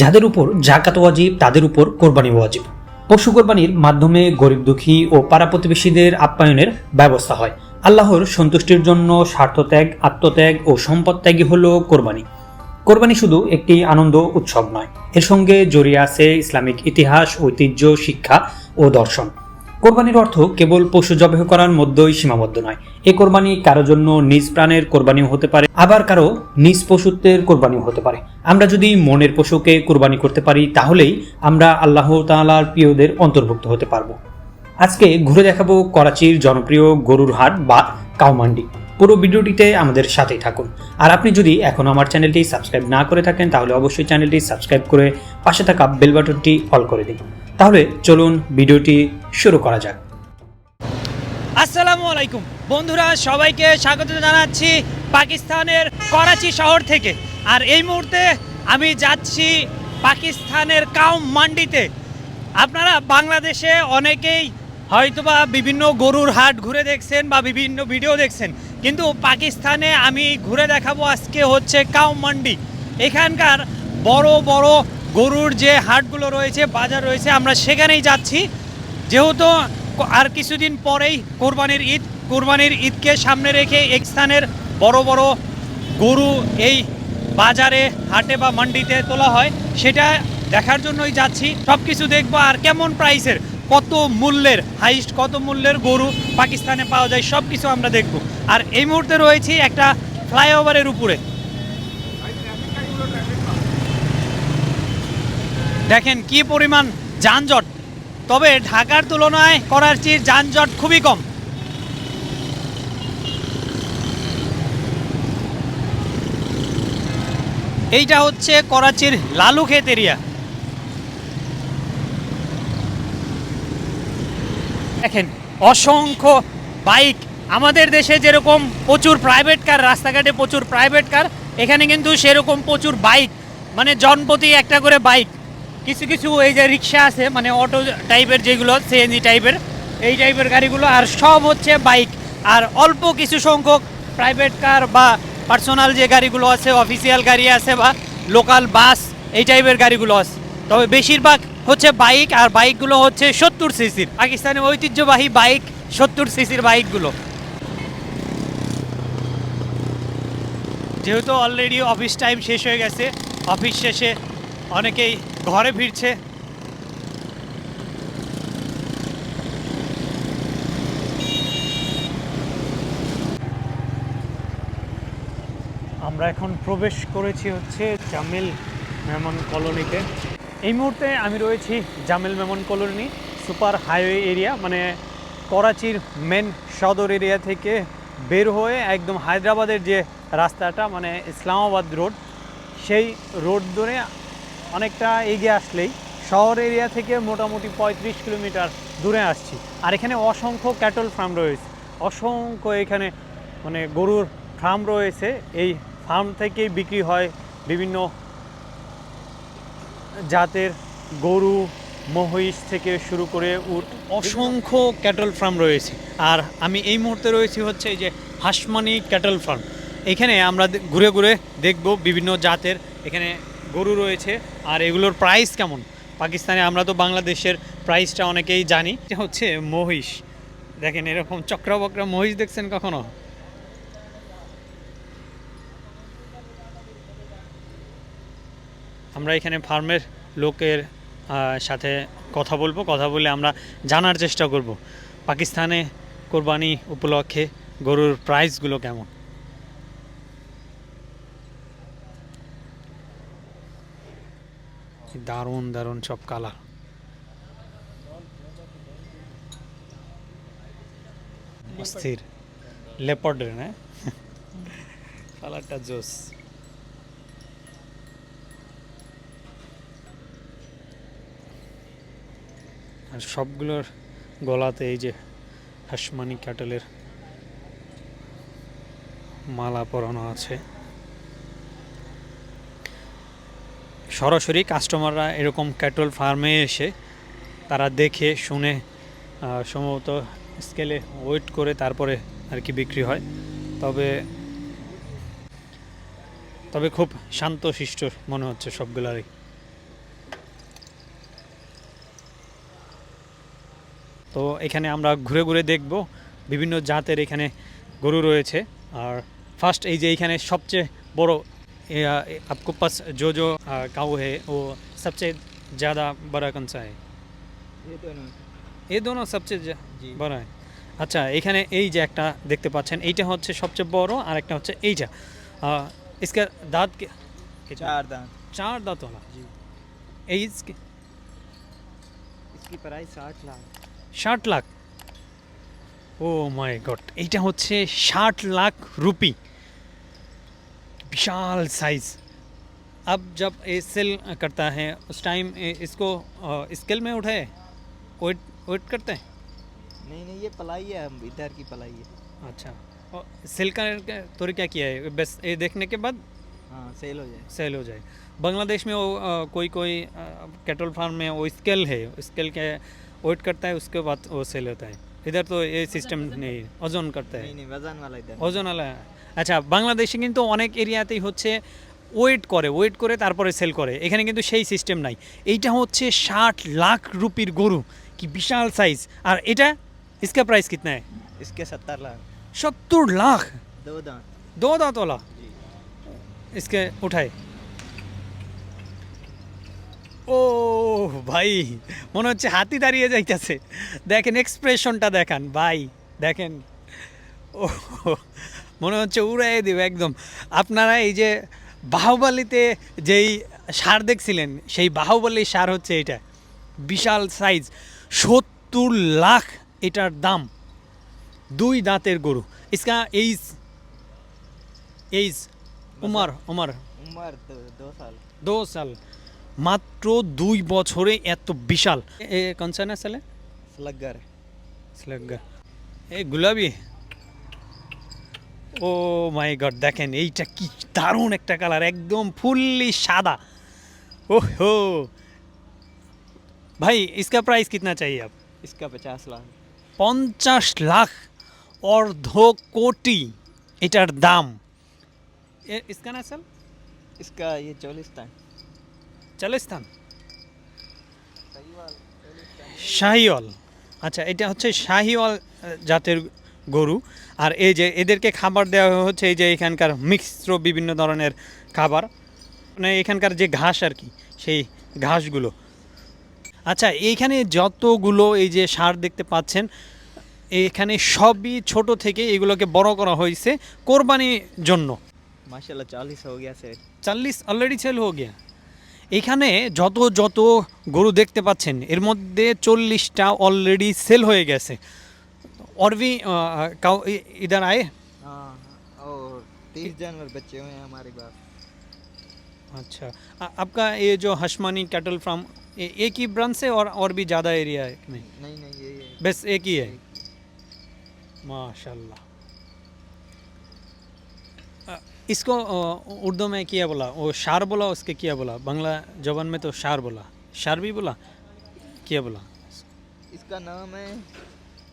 যাদের উপর জাকাত ওয়াজিব, তাদের উপর কোরবানি ওয়াজিব। পশু কোরবানির মাধ্যমে গরিব দুঃখী ও পাড়া প্রতিবেশীদের আপ্যায়নের ব্যবস্থা হয়। আল্লাহর সন্তুষ্টির জন্য স্বার্থত্যাগ, আত্মত্যাগ ও সম্পদ ত্যাগই হল কোরবানি। কোরবানি শুধু একটি আনন্দ উৎসব নয়, এর সঙ্গে জড়িয়ে আছে ইসলামিক ইতিহাস, ঐতিহ্য, শিক্ষা ও দর্শন। কোরবানির অর্থ কেবল পশু জবাই করার মধ্যেই সীমাবদ্ধ নয়। এ কোরবানি কারও জন্য নিজ প্রাণের কোরবানিও হতে পারে, আবার কারও নিজ পশুত্বের কোরবানিও হতে পারে। আমরা যদি মনের পশুকে কোরবানি করতে পারি, তাহলেই আমরা আল্লাহ তাআলার প্রিয়দের অন্তর্ভুক্ত হতে পারব। আজকে ঘুরে দেখাবো করাচির জনপ্রিয় গরুর হাট বা কাউমান্ডি পুরো ভিডিওটিতে আমাদের সাথেই থাকুন। আর আপনি যদি এখনও আমার চ্যানেলটি সাবস্ক্রাইব না করে থাকেন, তাহলে অবশ্যই চ্যানেলটি সাবস্ক্রাইব করে পাশে থাকা বেল বাটনটি অল করে দিন। তাহলে চলুন ভিডিওটি শুরু করা যাক। আসসালামু আলাইকুম। বন্ধুরা, সবাইকে স্বাগত জানাচ্ছি পাকিস্তানের করাচি শহর থেকে। আর এই মুহূর্তে আমি যাচ্ছি পাকিস্তানের কাউম মান্ডিতে। আপনারা বাংলাদেশে অনেকেই হয়তোবা বিভিন্ন গরুর হাট ঘুরে দেখছেন বা বিভিন্ন ভিডিও দেখছেন, কিন্তু পাকিস্তানে আমি ঘুরে দেখাবো আজকে হচ্ছে কাউম মান্ডি। এখানকার বড় বড় গরুর যে হাটগুলো রয়েছে, বাজার রয়েছে, আমরা সেখানেই যাচ্ছি। যেহেতু আর কিছুদিন পরেই কোরবানির ঈদ, কোরবানির ঈদকে সামনে রেখে এক স্থানের বড় বড় গরু এই বাজারে, হাটে বা মান্ডিতে তোলা হয়, সেটা দেখার জন্যই যাচ্ছি। সব কিছু দেখব আর কেমন প্রাইসের কত মূল্যের হাইস্ট কত মূল্যের গরু পাকিস্তানে পাওয়া যায় সব কিছু আমরা দেখব। আর এই মুহূর্তে রয়েছি একটা ফ্লাইওভারের উপরে। দেখেন কি পরিমাণ যানজট। তবে ঢাকার তুলনায় করাচির যানজট খুবই কম। এইটা হচ্ছে করাচির লালুখেত এরিয়া। দেখেন, অসংখ্য বাইক। আমাদের দেশে যেরকম প্রচুর প্রাইভেট কার রাস্তাঘাটে প্রচুর প্রাইভেট কার এখানে কিন্তু সেরকম প্রচুর বাইক মানে জনপ্রতি একটা করে বাইক কিছু কিছু এই যে রিক্সা আছে মানে অটো টাইপের যেগুলো সিএনজি টাইপের এই টাইপের গাড়িগুলো, আর সব হচ্ছে বাইক আর অল্প কিছু সংখ্যক প্রাইভেট কার বা পার্সোনাল যে গাড়িগুলো আছে অফিসিয়াল গাড়ি আছে বা লোকাল বাস এই টাইপের গাড়িগুলো আছে। তবে বেশিরভাগ হচ্ছে বাইক আর বাইকগুলো হচ্ছে সত্তর সিসির পাকিস্তানের ঐতিহ্যবাহী বাইক সত্তর সিসির বাইকগুলো যেহেতু অলরেডি অফিস টাইম শেষ হয়ে গেছে অফিস শেষে অনেকেই ঘরে ফিরছে। আমরা এখন প্রবেশ করেছি হচ্ছে জামিল মেমন কলোনিতে। এই মুহূর্তে আমি রয়েছি Jamil Memon colony, super highway area মানে করাচির মেন সদর এরিয়া থেকে বের হয়ে একদম হায়দ্রাবাদের যে রাস্তাটা মানে ইসলামাবাদ রোড, সেই রোড ধরে অনেকটা এগিয়ে আসলেই শহর এরিয়া থেকে মোটামুটি পঁয়ত্রিশ কিলোমিটার দূরে আসছি। আর এখানে অসংখ্য ক্যাটল ফার্ম রয়েছে। অসংখ্য এখানে মানে গরুর ফার্ম রয়েছে। এই ফার্ম থেকেই বিক্রি হয় বিভিন্ন জাতের গরু, মহিষ থেকে শুরু করে উট। অসংখ্য ক্যাটল ফার্ম রয়েছে। আর আমি এই মুহূর্তে রয়েছি হচ্ছে এই যে হাসমানি ক্যাটল ফার্ম। এখানে আমরা ঘুরে ঘুরে দেখব বিভিন্ন জাতের এখানে গরু রয়েছে। আর এগুলোর প্রাইস কেমন? পাকিস্তানে আমরা তো বাংলাদেশের প্রাইসটা অনেকেই জানি। হচ্ছে মহিষ। দেখেন এরকম চক্রাবক্রা মহিষ দেখছেন কখনো? আমরা এখানে ফার্মের লোকের সাথে কথা বলব। কথা বলে আমরা জানার চেষ্টা করব। পাকিস্তানে কোরবানি উপলক্ষে গরুর প্রাইসগুলো কেমন? দারুণ দারুণ সব কালার অস্থির। লেপার্ডের না? কালারটা জোস। আর সবগুলোর গলাতে এই যে হাসমানি ক্যাটেলের মালা পরানো আছে। সরাসরি কাস্টমাররা এরকম ক্যাটল ফার্মে এসে তারা দেখে, শুনে সম্ভবত স্কেলে ওয়েট করে তারপরে আর কি বিক্রি হয়। তবে তবে খুব শান্ত শিষ্ট মনে হচ্ছে সবগুলারই। তো এখানে আমরা ঘুরে ঘুরে দেখব বিভিন্ন জাতের এখানে গরু রয়েছে। আর ফার্স্ট এই যে এখানে সবচেয়ে বড় आपको पास जो जो काऊ है वो सबसे ज़्यादा बड़ा कौन सा है ये दोनों এই দোনো সবচেয়ে যা- জি। বড় হয় আচ্ছা এখানে এই যে একটা দেখতে পাচ্ছেন এইটা হচ্ছে সবচেয়ে বড় আর একটা হচ্ছে এইটা আহ, इसका दांत के कितना? चार दांत चार दांत वाला जी এই इसके इसकी प्राइस साठ लाख ষাট লাখ ও মাই গড এইটা হচ্ছে ষাট লাখ রুপি विशाल साइज़ अब जब ये सेल करता है उस टाइम इसको स्केल में उठाए वेट वेट करते हैं? नहीं नहीं ये पलाई है हम इधर की पलाई है। अच्छा। और सेल का तो क्या किया है? बस ये देखने के बाद हाँ सेल हो जाए। सेल हो जाए। बांग्लादेश में वो कोई कोई कैटल फार्म में वो स्केल है स्केल के वेट करता है उसके बाद वो सेल होता है। इधर तो ये सिस्टम नहीं ओजोन करता है। नहीं नहीं वज़न वाला इधर। ओजोन वाला है। আচ্ছা বাংলাদেশে কিন্তু অনেক এরিয়াতেই হচ্ছে ওয়েট করে ওয়েট করে তারপরে সেল করে এখানে কিন্তু সেই সিস্টেম নাই এইটা হচ্ছে ষাট লাখ রুপির গরু কি বিশাল সাইজ আর এটা इसका प्राइस कितना है इसके सत्तर लाख সত্তর লাখ दो दांत दो दांत वाला जी इसके उठाए ও ভাই মনে হচ্ছে হাতি দাঁড়িয়ে যাইতেছে দেখেন এক্সপ্রেশনটা দেখান ভাই দেখেন ও মনে হচ্ছে উড়াইয়ে দেবে একদম। আপনারা এই যে বাহুবালিতে যেই সার দেখছিলেন সেই বাহুবালির সার হচ্ছে এটা। বিশাল সাইজ সত্তর লাখ এটার দাম। দুই দাঁতের গরু। ইসকা এইজ এইজ উমার উমার। উমার দো সাল। মাত্র দুই বছরে এত বিশাল। এ কনসার্ন আসলে স্লাগার স্লাগার এ গুলাবি ও মাই গড দেখেন এইটা কি দারুণ একটা কালার একদম ফুললি সাদা ও হো ভাই इसका प्राइस कितना चाहिए आप इसका पचास लाख পঞ্চাশ লাখ অর্ধ কোটি এটার দাম এ- इसका ना सर इसका ये चौलिस्तान চালিস্তান শাহিওয়াল আচ্ছা এটা হচ্ছে শাহিওয়াল আহ, জাতের গরু আর এই যে এদেরকে খাবার দেওয়া হচ্ছে এই যে এখানকার মিক্সড বিভিন্ন ধরনের খাবার। মানে এখানকার যে ঘাস আর কি সেই ঘাসগুলো। আচ্ছা এইখানে যতগুলো এই যে সার দেখতে পাচ্ছেন এখানে সবই ছোট থেকে এগুলোকে বড় করা হয়েছে কোরবানির জন্য। চাল্লিশ হয়ে গেছে। অলরেডি সেল হয়ে গিয়া। এখানে যত যত গরু দেখতে পাচ্ছেন এর মধ্যে চল্লিশটা অলরেডি সেল হয়ে গেছে। और भी इधर आए? हाँ, और तीस जानवर बच्चे हुए हैं हमारे पास। अच्छा। आ, आपका ये जो हशमानी कैटल फार्म एक ही ब्रांच से और और भी ज़्यादा एरिया है नहीं? नहीं नहीं ये, ये बस एक ही है? माशाल्लाह। इसको उर्दू में किया बोला? वो शार बोला उसके किया बोला? बंगला जवान में तो शार बोला। शार भी बोला? किया बोला? इसका नाम है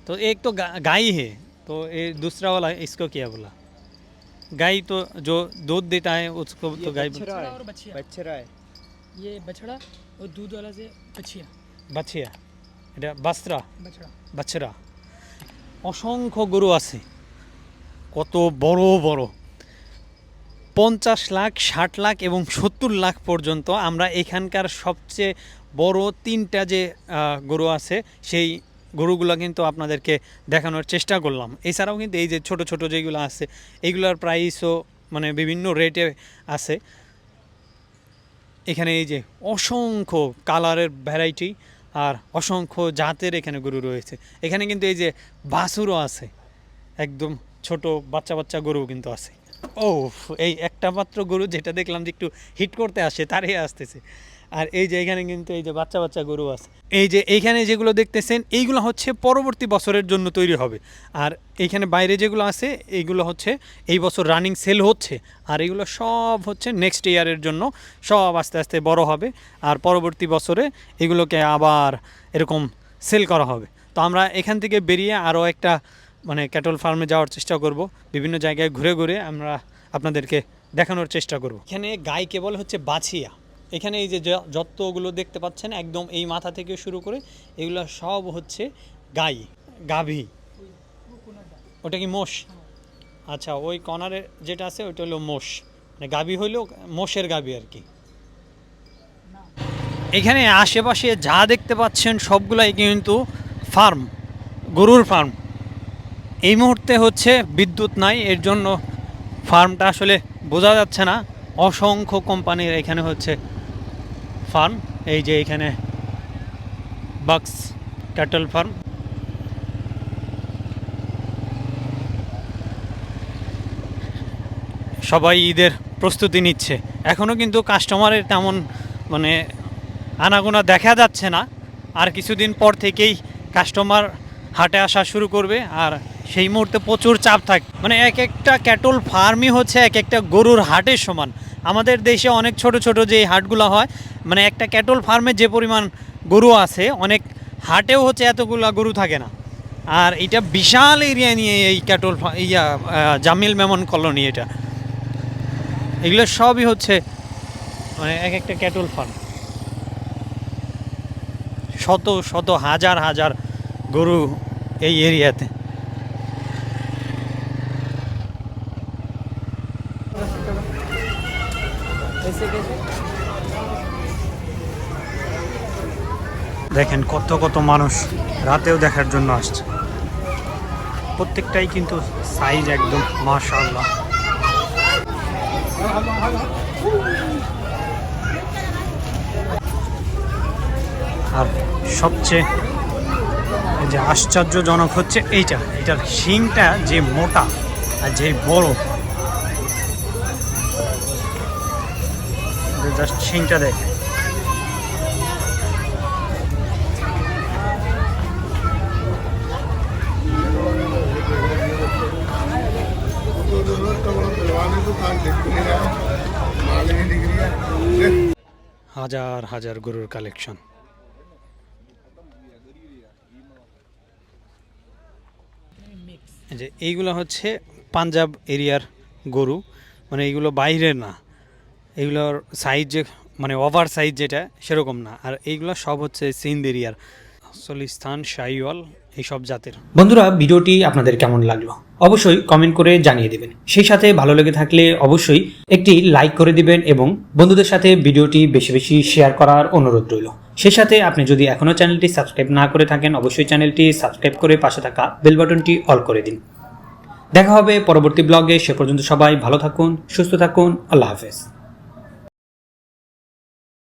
तो एक तो गा, गाय है तो ये दूसरा वाला इसको क्या बोला गाय तो जो दूध देता है उसको ये तो गाय बछड़ा बछड़ा है और बछिया बछड़ा है ये बछड़ा और दूध वाला से बछिया বাছিয়া এটা বাস্ত্রা बछड़ा বাচ্চারা অসংখ্য গরু আছে কত বড় বড় পঞ্চাশ লাখ ষাট লাখ এবং সত্তর লাখ পর্যন্ত আমরা এখানকার সবচেয়ে বড় তিনটা যে আহ, গরু আছে সেই গরুগুলো কিন্তু আপনাদেরকে দেখানোর চেষ্টা করলাম। এছাড়াও কিন্তু এই যে ছোট ছোট যেগুলো আছে, এগুলোর প্রাইসও মানে বিভিন্ন রেটে আছে। এখানে এই যে অসংখ্য কালারের ভ্যারাইটি আর অসংখ্য জাতের এখানে গরু রয়েছে। এখানে কিন্তু এই যে বাছুরও আছে, একদম ছোট বাচ্চা বাচ্চা গরু কিন্তু আছে। ও এই একটা মাত্র গরু যেটা দেখলাম যে একটু হিট করতে আসে, তারই আসতেছে। আর এই যে এখানে কিন্তু এই যে বাচ্চা বাচ্চা গরু আছে। এই যে এইখানে যেগুলো দেখতেছেন, এইগুলো হচ্ছে পরবর্তী বছরের জন্য তৈরি হবে। আর এইখানে বাইরে যেগুলো আছে, এইগুলো হচ্ছে এই বছর রানিং সেল হচ্ছে। আর এগুলো সব হচ্ছে নেক্সট ইয়ারের জন্য সব আস্তে আস্তে বড় হবে। আর পরবর্তী বছরে এগুলোকে আবার এরকম সেল করা হবে। তো আমরা এখান থেকে বেরিয়ে আরও একটা মানে ক্যাটল ফার্মে যাওয়ার চেষ্টা করব। বিভিন্ন জায়গায় ঘুরে ঘুরে আমরা আপনাদেরকে দেখানোর চেষ্টা করব। এখানে গাই কেবল হচ্ছে বাছিয়া। এখানে এই যে য- যতগুলো দেখতে পাচ্ছেন, একদম এই মাথা থেকে শুরু করে এগুলো সব হচ্ছে গাই, গাভী। ওটা কি মোষ? আচ্ছা ওই কর্নারে যেটা আছে ওইটা হলো মোষ। মানে গাভী হইল মোষের গাভী আর কি। এখানে আশেপাশে যা দেখতে পাচ্ছেন সবগুলাই কিন্তু ফার্ম, গরুর ফার্ম। এই মুহূর্তে হচ্ছে বিদ্যুৎ নাই, এর জন্য ফার্মটা আসলে বোঝা যাচ্ছে না। অসংখ্য কোম্পানির এখানে হচ্ছে ফার্ম, এই যে এখানে বাক্স, ক্যাটল ফার্ম। সবাই ঈদের প্রস্তুতি নিচ্ছে। এখনও কিন্তু কাস্টমারের তেমন মানে আনাগোনা দেখা যাচ্ছে না। আর কিছুদিন পর থেকেই কাস্টমার হাটে আসা শুরু করবে, আর সেই মুহূর্তে প্রচুর চাপ থাক মানে এক একটা ক্যাটল ফার্মই হচ্ছে এক একটা গরুর হাটের সমান। আমাদের দেশে অনেক ছোট ছোট যে হাটগুলো হয় মানে একটা ক্যাটল ফার্মে যে পরিমাণ গরু আছে, অনেক হাটেও হচ্ছে এতগুলা গরু থাকে না। আর এটা বিশাল এরিয়া নিয়ে এই ক্যাটল ইয়া জামিল মেমন কলোনি এটা। এগুলো সবই হচ্ছে মানে এক একটা ক্যাটল ফার্ম। শত শত, হাজার হাজার গরু এই এরিয়াতে। দেখেন কত কত মানুষ রাতেও দেখার জন্য আসছে। প্রত্যেকটাই কিন্তু সাইজ একদম মাশাআল্লাহ। আর সবচেয়ে যে আশ্চর্যজনক হচ্ছে এইটা। এটার শিংটা যে মোটা আর যে বড় জাস্ট শিংটা দেখ। হাজার হাজার গরুর কালেকশন। যে এইগুলো হচ্ছে পাঞ্জাব এরিয়ার গরু। মানে এইগুলো বাইরের না। এইগুলোর সাইজ যে মানে ওভার সাইজ যেটা, সেরকম না। আর এইগুলো সব হচ্ছে সিন্ধ এরিয়ার সলিস্তান শাইওয়াল এইসব জাতের। বন্ধুরা, ভিডিওটি আপনাদের কেমন লাগল? অবশ্যই কমেন্ট করে জানিয়ে দিবেন। সেই সাথে ভালো লেগে থাকলে অবশ্যই একটি লাইক করে দিবেন এবং বন্ধুদের সাথে ভিডিওটি বেশি বেশি শেয়ার করার অনুরোধ রইল। সেই সাথে আপনি যদি এখনও চ্যানেলটি সাবস্ক্রাইব না করে থাকেন, অবশ্যই চ্যানেলটি সাবস্ক্রাইব করে পাশে থাকা বেল বাটনটি অল করে দিন। দেখা হবে পরবর্তী ব্লগে সে পর্যন্ত সবাই ভালো থাকুন, সুস্থ থাকুন, আল্লাহ হাফেজ।